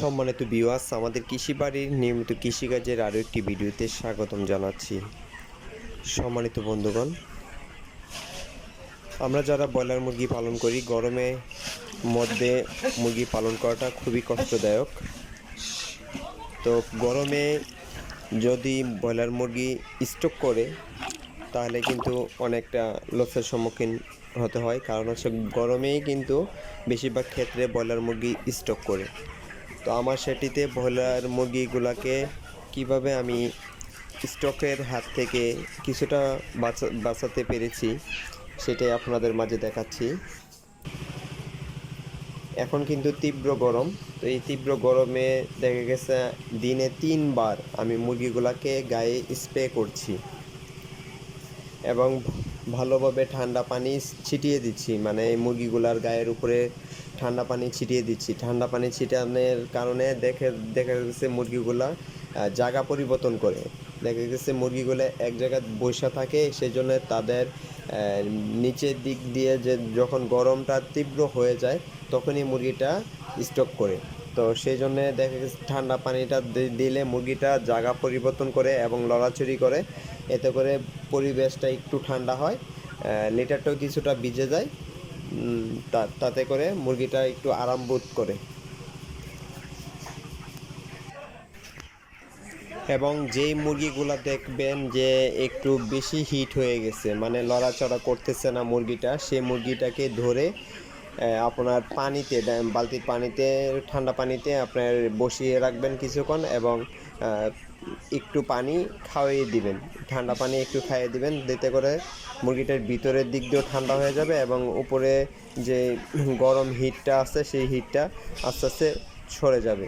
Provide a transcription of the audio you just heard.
সম্মানিত বিওয়াস আমাদের কৃষি বাড়ির নিয়মিত কৃষিকাজের আরও একটি ভিডিওতে স্বাগতম জানাচ্ছি। সম্মানিত বন্ধুগণ, আমরা যারা ব্রয়লার মুরগি পালন করি, গরমে মধ্যে মুরগি পালন করাটা খুবই কষ্টদায়ক। তো গরমে যদি ব্রয়লার মুরগি স্টক করে, তাহলে কিন্তু অনেকটা লসের সম্মুখীন হতে হয়। কারণ হচ্ছে গরমেই কিন্তু বেশিরভাগ ক্ষেত্রে ব্রয়লার মুরগি স্টক করে। তো আমার সেটিতে ব্রয়লার মুরগিগুলোকে কীভাবে আমি স্টকের হাত থেকে কিছুটা বাঁচা, বাঁচাতে পেরেছি, সেটাই আপনাদের মাঝে দেখাচ্ছি। এখন কিন্তু তীব্র গরম, তো এই তীব্র গরমে দেখা গেছে দিনে তিনবার আমি মুরগিগুলোকে গায়ে স্প্রে করছি এবং ভালোভাবে ঠান্ডা পানি ছিটিয়ে দিচ্ছি মানে মুরগিগুলার গায়ের উপরে ঠান্ডা পানি ছিটিয়ে দিচ্ছি। ঠান্ডা পানি ছিটানোর কারণে দেখে, দেখা গেছে মুরগিগুলা জায়গা পরিবর্তন করে। দেখা গেছে মুরগিগুলো এক জায়গায় বসে থাকে সেই জন্য তাদের নিচের দিক দিয়ে যে যখন গরমটা তীব্র হয়ে যায়, তখনই মুরগিটা স্টক করে। তো সেই জন্য দেখা গেছে ঠান্ডা পানিটা দিলে মুরগিটা জায়গা পরিবর্তন করে এবং লড়াচড়ি করে। এতে করে পরিবেশটা একটু ঠান্ডা হয় লিটারটাও কিছুটা ভিজে যায়। তাতে করে মুরগিটা একটু আরাম বোধ করে। এবং যেই মুরগিগুলা দেখবেন যে একটু বেশি হিট হয়ে গেছে মানে লড়াচড়া করতেছে না মুরগিটা, সেই মুরগিটাকে ধরে আপনার পানিতে বালতির পানিতে, ঠান্ডা পানিতে আপনার বসিয়ে রাখবেন কিছুক্ষণ এবং একটু পানি খাওয়িয়ে দিবেন। ঠান্ডা পানি একটু খাইয়ে দিবেন দিতে করে মুরগিটার ভিতরের দিক দিয়েও ঠান্ডা হয়ে যাবে এবং উপরে যে গরম হিটটা আছে, সেই হিটটা আস্তে আস্তে সরে যাবে।